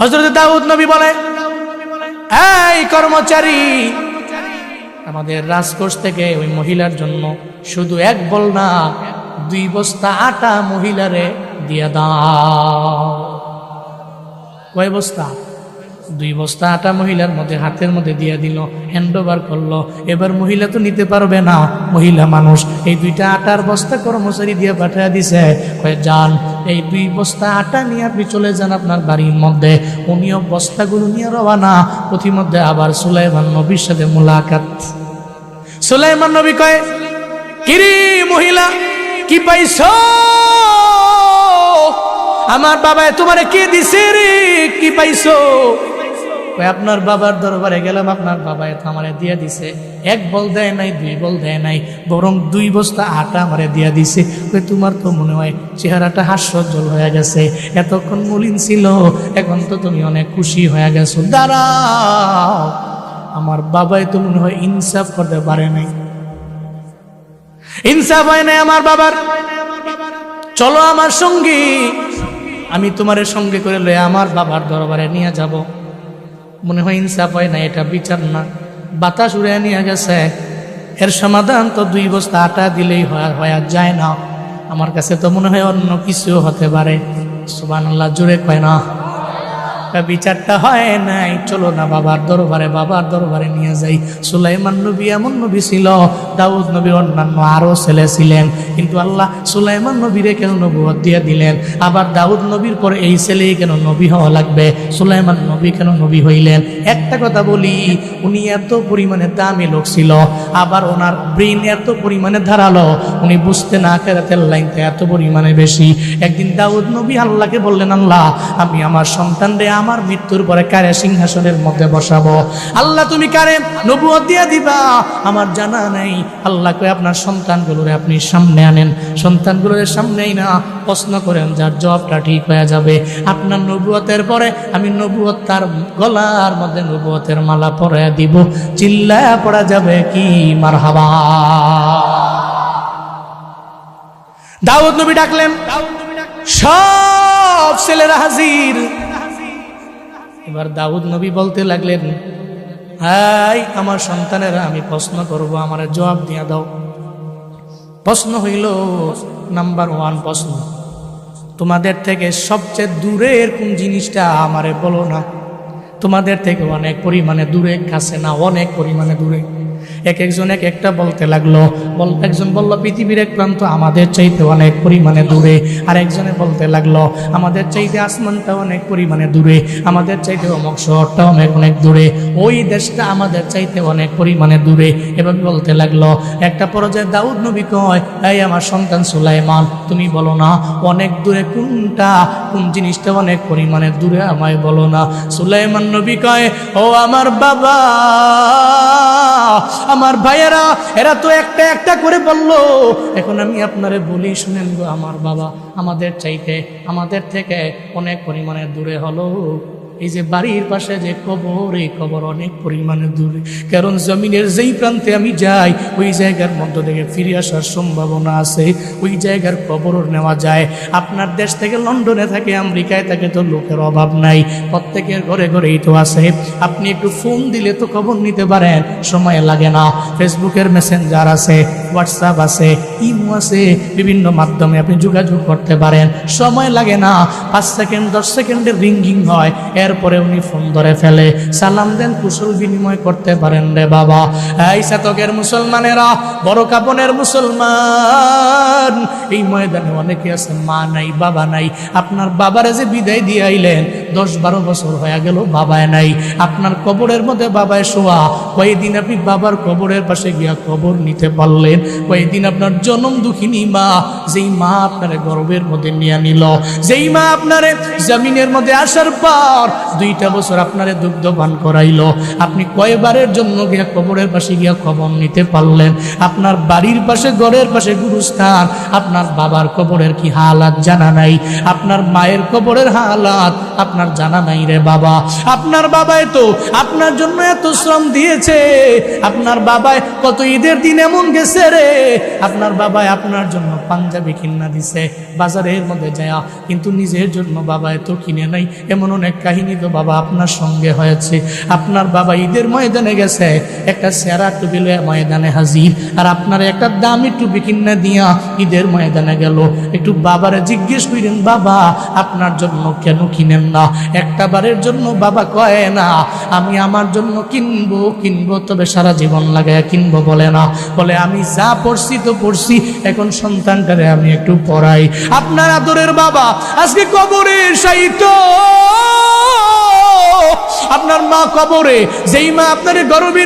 হজরত দাউদ নবী বলে, এই কর্মচারী, আমাদের রাজকোষ থেকে ওই মহিলার জন্য শুধু এক বল না, দুই বস্তা আটা মহিলারে দিয়ে দাও। কয় বস্তা? দুই বস্তা আটা মহিলার মধ্যে, হাতের মধ্যে দিয়ে দিল হ্যান্ড ওভার করল। এবার মহিলা তো নিতে পারবে না। মহিলা মানুষ, এই দুইটা আটার বস্তা কর্মচারী দিয়ে পাঠিয়ে দিছে। কয়ে, যান এই দুই বস্তা আটা নিয়ে আপনি চলে যান আপনার বাড়ির মধ্যে। উনিও বস্তাগুলো নিয়ে রওয়ানা প্রতিমধ্যে আবার সুলাইমান নবীর সাথে মোলাকাত। সুলাইমান নবী কয়, কিরি মহিলা, কি পাইছ? আমার বাবায় তোমারে কে দিছে রে? কি পাইছো? আপনার বাবার দরবারে গেলাম, আপনার বাবা তো আমারে দিয়ে দিছে। এক বল দেয় নাই, দুই বল দেয় নাই, বরং দুই বস্তা আটা আমারে দিয়ে দিছে। ওই তোমার তো মনে হয় চেহারাটা হাস্যজ্জ্বল হয়ে গেছে, এতক্ষণ মলিন ছিল, এখন তো তুমি অনেক খুশি হয়ে গেছো। দাঁড়াও, আমার বাবাই তো মনে হয় ইনসাফ করতে পারে নাই। ইনসাফ হয় নাই আমার বাবার। চলো আমার সঙ্গী, আমি তোমার সঙ্গে করে লয়ে আমার বাবার দরবারে নিয়ে যাব। মনে হয় ইনসাফ হয় না, এটা বিচার না। বাতাস উড়ে নিয়ে গেছে। এর সমাধান তো দুই বস্তা আটা দিলেই হওয়া যায় না। আমার কাছে তো মনে হয় অন্য কিছু হতে পারে। সুবান আল্লাহ জুড়ে কয় না। বিচারটা হয় নাই। চলো না বাবার দরবারে বাবার দরবারে নিয়ে যাই। সুলাইমান নবী এমন নবী ছিল, দাউদ নবীর অন্যান্য আরও ছেলে ছিলেন। কিন্তু আল্লাহ সুলাইমান নবীরে কেন নবুয়ত দিয়ে দিলেন? আবার দাউদ নবীর পরে এই ছেলেই কেন নবী হওয়া লাগবে? সুলাইমান নবী কেন নবী হইলেন? একটা কথা বলি, উনি এত পরিমাণে দামি লোক ছিল, আবার ওনার ব্রেন এত পরিমাণে ধারালো, উনি বুঝতে না কেরাতের লাইনটা এত পরিমাণে বেশি। একদিন দাউদ নবী আল্লাহকে বললেন, আল্লাহ, আমি আমার সন্তানরে আমার মৃত্যুর পরে কারে সিংহাসনের মধ্যে বসাবো? আল্লাহ, তুমি কারে নবুয়ত দিয়ে দিবা? আমার জানা নেই। আল্লাহ কই আপনার সন্তানগুলোরে আপনি সামনে আনেন। সন্তানগুলোর সামনেই না, প্রশ্ন করেন, যার জবটা ঠিক হয়ে যাবে। আপনার নবুয়তের পরে আমি নবুয়ত তার গলার মধ্যে নবুয়তের মালা পরে দিব। চিল্লায় পড়া যাবে কি? মার হাবা দাউদ নবী ডাকলেন, সব ছেলেরা হাজির। এবার দাউদ নবী বলতে লাগলেন, হাই, আমার সন্তানেরা, আমি প্রশ্ন করব, আমার জবাব দিয়ে দাও। প্রশ্ন হইল, নাম্বার ওয়ান প্রশ্ন, তোমাদের থেকে সবচেয়ে দূরে এরকম জিনিসটা আমারে বলো না। তোমাদের থেকে অনেক পরিমাণে দূরে, কাছে না, অনেক পরিমাণে দূরে। এক একজন এক একটা বলতে লাগল। বল, একজন বলল, পৃথিবীর এক প্রান্ত আমাদের চাইতে অনেক পরিমাণে দূরে। আর একজনে বলতে লাগল, আমাদের চাইতে আসমানটা অনেক পরিমাণে দূরে। আমাদের চাইতে অমুক শহরটা অনেক অনেক দূরে। ওই দেশটা আমাদের চাইতে অনেক পরিমাণে দূরে। এবং বলতে লাগল। একটা পর্যায়ে দাউদ নবী কয়, এই আমার সন্তান সুলাইমান, তুমি বলো না, অনেক দূরে কোনটা, কোন জিনিসটা অনেক পরিমাণে দূরে আমায় বলো না? সুলাইমান নবী কয়, ও আমার বাবা আমার ভাইয়েরা, এরা তো একটা একটা করে বলল। এখন আমি আপনারে বলি, শুনেন গো আমার বাবা, আমাদের চাইতে, আমাদের থেকে অনেক পরিমাণে দূরে হলো। এই যে বাড়ির পাশে যে কবর, এই কবর অনেক পরিমাণে দূরে। কারণ জমিনের যেই প্রান্তে আমি যাই, ওই জায়গার মধ্য থেকে ফিরে আসার সম্ভাবনা আছে। ওই জায়গার কবর নেওয়া যায়। আপনার দেশ থেকে লন্ডনে থাকে, আমেরিকায় থাকে তো লোকের অভাব নাই। প্রত্যেকের ঘরে ঘরেই তো আছে। আপনি একটু ফোন দিলে তো খবর নিতে পারেন, সময় লাগে না। ফেসবুকের মেসেঞ্জার আছে, হোয়াটসঅ্যাপ আছে, ইমো আছে, বিভিন্ন মাধ্যমে আপনি যোগাযোগ করতে পারেন। সময় লাগে না। পাঁচ সেকেন্ড, দশ সেকেন্ডের রিঙ্গিং হয়। এরপরে উনি ফোন ধরে ফেলে, সালাম দেন, কুশল বিনিময় করতে পারেন রে বাবা। এই শতকের মুসলমানেরা, বড় কাপনের মুসলমান। এই ময়দানে অনেকে আছে, মা নাই, বাবা নাই। আপনার বাবারে যে বিদায় দিয়ে আইলেন দশ বারো বছর হয়ে গেল বাবায় নাই। আপনার কবরের মধ্যে বাবায় শোয়া কয়েকদিন আপনি বাবার কবরের পাশে গিয়া কবর নিতে পারলেন? কয়েকদিন আপনার জনম দুঃখিনী মা, যেই মা আপনার গর্বের মধ্যে নিয়ে নিল। যেই মা আপনারে জমিনের মধ্যে আসার পর দুইটা বছর আপনারে দুগ্ধ পান করাইলো। আপনি কয়বারের জন্য গিয়া কবরের পাশে গিয়া খবর নিতে পারলেন? আপনার বাড়ির পাশে, ঘরের পাশে গুরুস্থান, আপনার বাবার কবরের কি হালাত জানা নাই? আপনার মায়ের কবরের হালাত আপনার জানা নাই রে বাবা। আপনার বাবাই তো আপনার জন্য এত শ্রম দিয়েছে। আপনার বাবায় কত ঈদের দিন এমন গেছে রে। আপনার বাবাই আপনার জন্য পাঞ্জাবি কিনা দিছে। বাজারের মধ্যে যায়, কিন্তু নিজের জন্য বাবা এত কিনে নাই। এমন অনেক কাহিনী তো বাবা, আপনার সঙ্গে হয়েছে। আপনার বাবা ঈদের ময়দানে গেছে, একটা সেরা টুপি লয়ে ময়দানে হাজির। আর আপনার একটা দামি টুপি কিনা দিয়া ঈদের ময়দানে গেল। একটু বাবারে জিজ্ঞেস করেন, বাবা, আপনার জন্য কেন কিনেন না? একটা বারের জন্য বাবা কয়, না, আমি আমার জন্য কিনবো কিনবো, তবে সারা জীবন লাগে, কিনবো বলে না। বলে, আমি যা পড়ছি তো পড়ছি, এখন সন্তানটারে আমি একটু পড়াই। আপনার আদরের বাবা আজকে কবরে সাহিত্য আপনার মা কবরে যেই মা আপনার গর্বে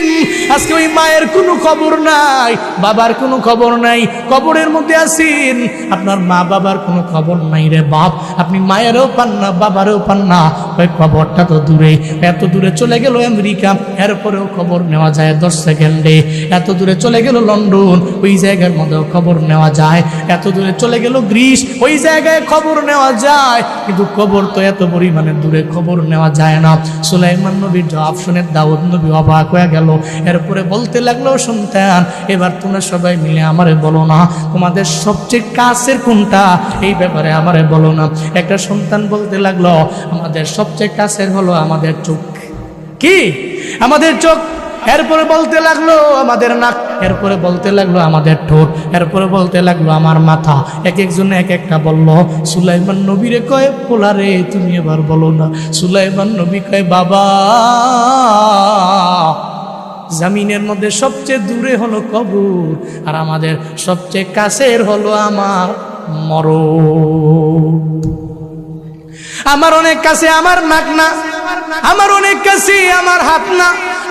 নিয়েছেন আজকে ওই মায়ের কোনো খবর নাই, বাবার কোনো খবর নাই, কবরের মধ্যে আছেন। আপনার মা বাবার কোনো খবর নাই রে বাপ। আপনি মায়েরও পান না, বাবারও পান না। ওই খবরটা তো দূরে। এত দূরে চলে গেল আমেরিকা, এরপরেও খবর নেওয়া যায় দশ সেকেন্ডে। এত দূরে চলে গেল লন্ডন, ওই জায়গার মধ্যেও খবর নেওয়া যায়। এত দূরে চলে গেল গ্রিস, ওই জায়গায় খবর নেওয়া যায়। কিন্তু খবর তো এত পরিমাণে দূরে খবর নেওয়া যায় না। সুলাইমান নবীর জবাব শুনে দাউদ নবী অবাক হয়ে গেল। এরপরে বলতে লাগল, সন্তান, এবার তোমরা সবাই মিলে আমারে বলো না, তোমাদের সবচেয়ে কাছের কোনটা? এই ব্যাপারে আমারে বলো না। একটা সন্তান বলতে লাগল, আমাদের সবচেয়ে কাছের হলো আমাদের চোখ। কি? আমাদের চোখ? এরপরে বলতে লাগল, আমাদের নাক। এরপরে বলতে লাগল, আমাদের ঠোঁট। এরপরে বলতে লাগল, আমার মাথা। এক একজন এক একটা বলল, সুলাইমান নবীরে কয় পোলারে তুমি এবার বলো না। সুলাইমান নবী কয়, বাবা। জামিনের মধ্যে সবচেয়ে দূরে হলো কবর, আর আমাদের সবচেয়ে কাছের হলো আমার মর আমার অনেক কাছে আমার নাক না আমার অনেক কাছে আমার হাত না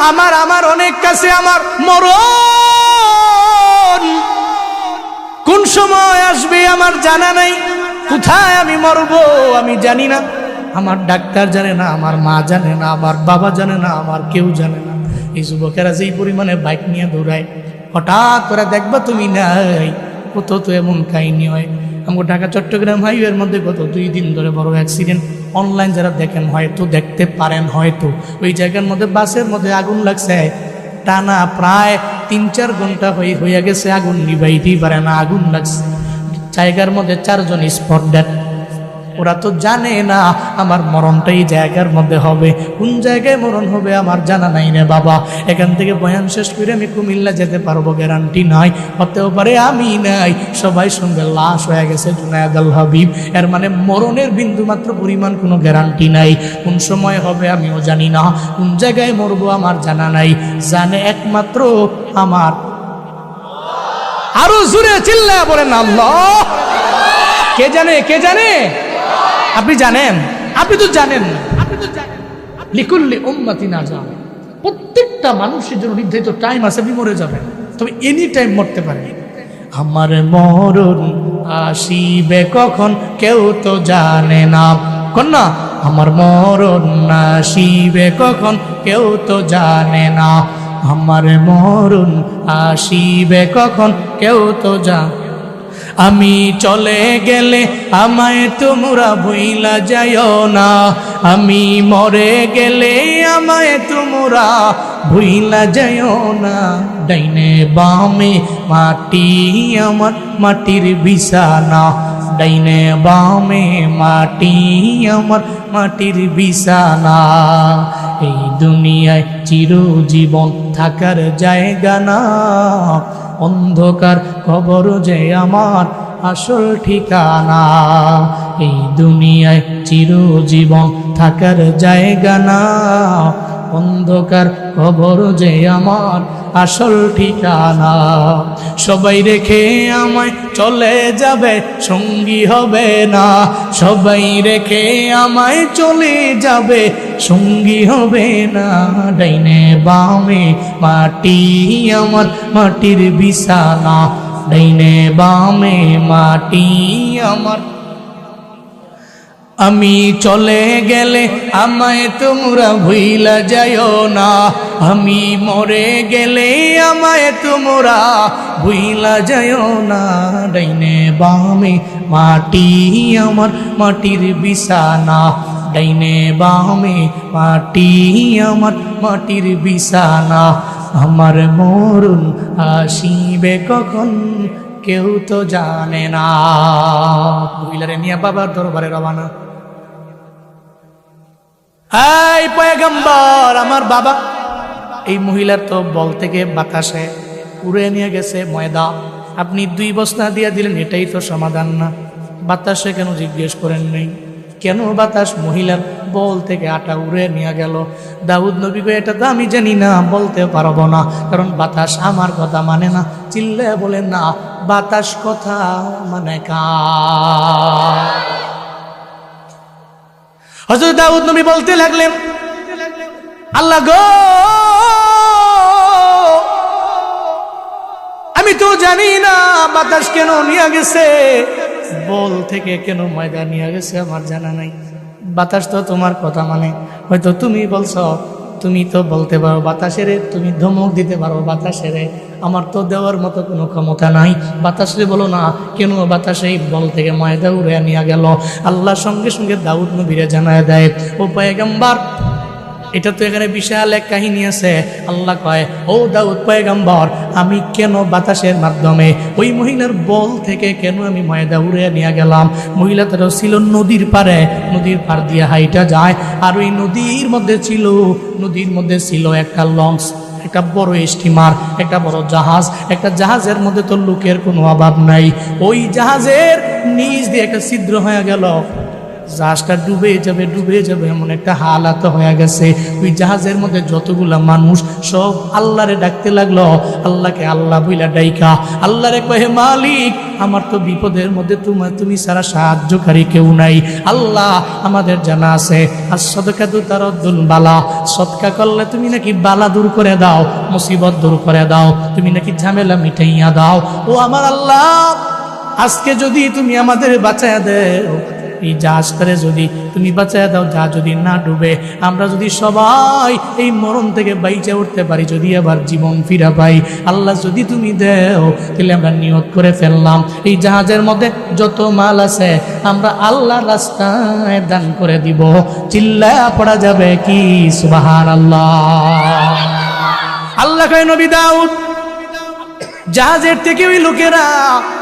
আমার আমার অনেক কাছে আমার মরণ। কোন সময় আসবে আমার জানা নাই, কোথায় আমি মরবো আমি জানি না। আমার ডাক্তার জানে না, আমার মা জানে না, আমার বাবা জানে না, আমার কেউ জানে না। এই যুবকেরা যেই পরিমাণে বাইক নিয়ে দৌড়ায়, হঠাৎ করে দেখবা তুমি নাই কত তো এমন কাহিনী হয়। আমাকে ঢাকা, চট্টগ্রাম হাইওয়ের মধ্যে গত দুই দিন ধরে বড় অ্যাক্সিডেন্ট অনলাইন যারা দেখেন, হয়তো দেখতে পারেন, হয়তো। ওই জায়গার মধ্যে, বাসের মধ্যে আগুন লাগছে। টানা প্রায় তিন চার ঘণ্টা হয়ে হয়ে গেছে, আগুন নিবাইতেই পারে না, আগুন লাগছে। জায়গার মধ্যে চারজন স্পট ডেট ওরা তো জানে না আমার মরণটা এই জায়গার মধ্যে হবে। কোন জায়গায় মরণ হবে আমার জানা নাই রে বাবা। এখান থেকে বয়ান শেষ করে আমি কুমিল্লা যেতে পারব গ্যারান্টি নাই। হতেও পারে আমি নাই। সবাই সঙ্গে লাশ হয়ে গেছে জুনায়দ আল হাবিব। এর মানে মরণের বিন্দু মাত্র পরিমাণ কোনো গ্যারান্টি নাই। কোন সময় হবে আমিও জানি না। কোন জায়গায় মরবো আমার জানা নাই। জানে একমাত্র আমার। আরও জুড়ে চিল্লায় বলেন আল্লাহ। কে জানে কে জানে? আপনি জানেন? আপনি তো জানেন। আপনি তো জানেন। লিকুল্লি উম্মতি না যান প্রত্যেকটা মানুষের জন্য নির্ধারিত টাইম আছে আপনি মরে যাবেন। তবে এনি টাইম মরতে পারেন। আমার মরণ আসিবে কখন? কেউ তো জানে না। কন্যা আমার মরণ আসিবে কখন? কেউ তো জানে না। আমার মরণ আসিবে কখন? কেউ তো জানে আমি চলে গেলে আমায় তোমরা ভুইলা যাইও না। আমি মরে গেলে আমায় তোমরা ভুইলা যাইও না। ডাইনে বামে মাটি, আমার মাটির বিছানা। ডাইনে বামে মাটি, আমার মাটির বিছানা। এই দুনিয়ায় চিরজীবন থাকার জায়গা না। অন্ধকার কবর যে আমার আসল ঠিকানা। এই দুনিয়ায় চিরজীবন থাকার জায়গা না। অন্ধকার খবর যে আমার আসল ঠিকানা। সবাই রেখে আমায় চলে যাবে, সঙ্গী হবে না। সবাই রেখে আমায় চলে যাবে, সঙ্গী হবে না। ডাইনে বামে মাটি, আমার মাটির বিছানা। ডাইনে বামে মাটি, আমার আমি চলে গেলে আমায় তোমরা ভুইলা যাইও না। আমি মরে গেলে আমায় তোমরা ভুইলা যাইও না। ডাইনে বামে মাটি আমার, মাটির বিছানা। ডাইনে বামে মাটি আমার, মাটির বিছানা। আমার মরুন আসিবে কখন কেউ তো জানে না। মহিলারে নিয়ে বাবার দরবারে রবানা এই পয়গম্বর আমার বাবা। এই মহিলার তো বল থেকে বাতাসে উড়ে নিয়ে গেছে ময়দা। আপনি দুই বস্তা দিয়ে দিলেন এটাই তো সমাধান না। বাতাসে কেন জিজ্ঞেস করেন নেই? কেন বাতাস মহিলার বল থেকে আটা উড়ে নিয়ে গেল? দাউদ নবী কই, এটা তো আমি জানি না বলতে পারব না। কারণ বাতাস আমার কথা মানে না চিল্লে বলেন না বাতাস কথা মানে কা হজরত দাউদ নবী বলতে লাগলেন, আল্লাহ গো! আমি তো জানি না বাতাস কেন নিয়ে গেছে। বল থেকে কেন ময়দা নিয়ে গেছে আমার জানা নাই। বাতাস তো তোমার কথা মানে। হয়তো তুমি বলছো তুমি তো বলতে পারো বাতাসের, তুমি ধমক দিতে পারো বাতাসেরে। আমার তো দেওয়ার মতো কোনো ক্ষমতা নাই। বাতাসে বলো না, কেন বাতাসে বল থেকে ময়দা উড়ে নিয়ে গেল? আল্লাহ সঙ্গে সঙ্গে দাউদ নবীরে জানায় দেয়, ও পয়গম্বার এটা তো এখানে বিশাল এক কাহিনী আছে। আল্লাহ কয়, ও দাউদ পয়গম্বর, আমি কেন বাতাসের মাধ্যমে ওই মহিলার বল থেকে কেন আমি ময়দা উড়ে নিয়ে গেলাম? মহিলাটারও ছিল নদীর পারে নদীর পার দিয়ে হাইটা যায়। আর ওই নদীর মধ্যে ছিল, নদীর মধ্যে ছিল একটা লঞ্চ, একটা বড় স্টিমার, একটা বড় জাহাজ। একটা জাহাজের মধ্যে তো লোকের কোনো অভাব নাই। ওই জাহাজের নিচ দিয়ে একটা ছিদ্র হয়ে গেল। জাহাজটা ডুবে যাবে ডুবে যাবে, এমন একটা হালাত হয়ে গেছে। ওই জাহাজের মধ্যে যতগুলা মানুষ, সব আল্লাহরে ডাকতে লাগল। আল্লাহকে আল্লাহ বইলা ডাইকা। আল্লাহরে কহে মালিক, আমার তো বিপদের মধ্যে তোমার তুমি সারা সাহায্যকারী কেউ নাই। আল্লাহ আমাদের জানা আছে। আর সদকা দু তার বালা। সৎকা করলে তুমি নাকি বালা দূর করে দাও, মুসিবত দূর করে দাও। তুমি নাকি ঝামেলা মিটাইয়া দাও। ও আমার আল্লাহ, আজকে যদি তুমি আমাদের বাঁচায় দেও এই জাহাজটারে যদি তুমি বাঁচায় দাও, যা যদি না ডুবে, আমরা যদি সবাই এই মরণ থেকে বাইচে উঠতে পারি, যদি আবার জীবন ফিরা পাই, আল্লাহ যদি তুমি দেও, তাহলে আমরা নিয়ত করে ফেললাম। এই জাহাজের মধ্যে যত মাল আছে, আমরা আল্লাহ রাস্তায় দান করে দিব। চিল্লা পড়া যাবে কি? সুবাহান আল্লাহ আল্লাহ কয়, নবী দাউদ, জাহাজের থেকে ওই লোকেরা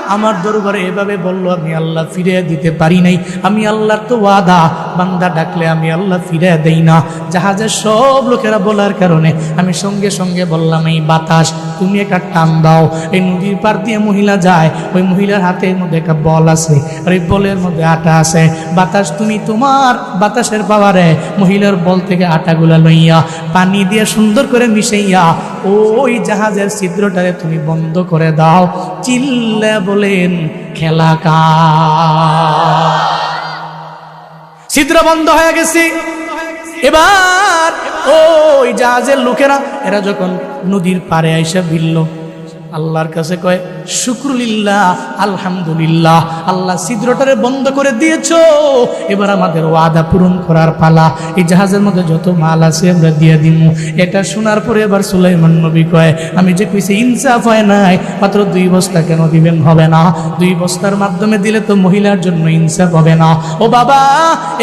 আমার দরবারে এভাবে বলল, আমি আল্লাহ ফিরে দিতে পারি নাই। আমি আল্লাহর তো ওয়াদা। বান্দা ডাকলে আমি আল্লাহ ফিরে দেই না। জাহাজের সব লোকেরা বলার কারণে আমি সঙ্গে সঙ্গে বললাম, এই বাতাস, তুমি একটা টান দাও। এই নদীর পার দিয়ে মহিলা যায়। ওই মহিলার হাতের মধ্যে একটা বল আছে। আর এই বলের মধ্যে আটা আছে। বাতাস, তুমি তোমার বাতাসের পাওয়ারে মহিলার বল থেকে আটাগুলা লইয়া পানি দিয়ে সুন্দর করে মিশাইয়া ওই জাহাজের ছিদ্রটারে তুমি বন্ধ করে দাও। চিল্লা বলেন খেলা কা ছিদ্র বন্ধ হয়ে গেছি। এবার ওই জাহাজের লোকেরা, এরা যখন নদীর পারে আইসা ভিড়ল আল্লাহর কাছে কয়, শুক্রুলিল্লাহ, আলহামদুলিল্লাহ, আল্লাহ ছিদ্রটারে বন্ধ করে দিয়েছ। এবার আমাদের ওয়াদা পূরণ করার পালা। এই জাহাজের মধ্যে যত মাল আছে আমরা দিয়ে দিমু। এটা শোনার পরে এবার সুলাইমান নবী কয়, আমি যে কইছি ইনসাফ হয় নাই, মাত্র দুই বস্তা কেন দিবেন হবে না? দুই বস্তার মাধ্যমে দিলে তো মহিলার জন্য ইনসাফ হবে না। ও বাবা,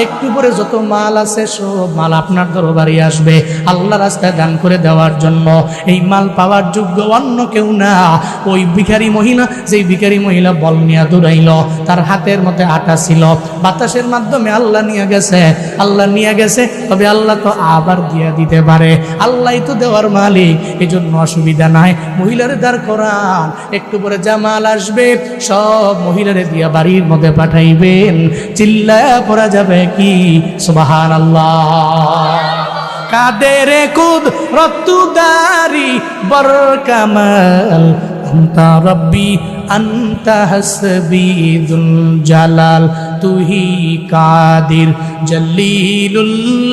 একটু পরে যত মাল আছে সব মাল আপনার দরবারে আসবে, আল্লাহ রাস্তায় দান করে দেওয়ার জন্য। এই মাল পাওয়ার যোগ্য অন্য কেউ না। ওই ভিখারি মহিলা, যেই ভিখারি মহিলা বল নিয়ে দৌড়াইল, তার হাতের মধ্যে আটা ছিল। বাতাসের মাধ্যমে আল্লাহ নিয়ে গেছে, আল্লাহ নিয়ে গেছে, তবে আল্লাহ তো আবার দিয়ে দিতে পারে। আল্লাহ তো দেওয়ার মালিক এই জন্য অসুবিধা নাই। মহিলার দ্বার করান একটু পরে জামাল আসবে, সব মহিলারে দিয়া বাড়ির মধ্যে পাঠাইবেন। চিল্লা পড়া যাবে কি? সুবাহান আল্লাহ কাদের কুদ রতুদারি বর কামাল আন্তা রব্বি আন্তা হাসবি দুল জালাল তুহি কাদির জলিলুল্লাহ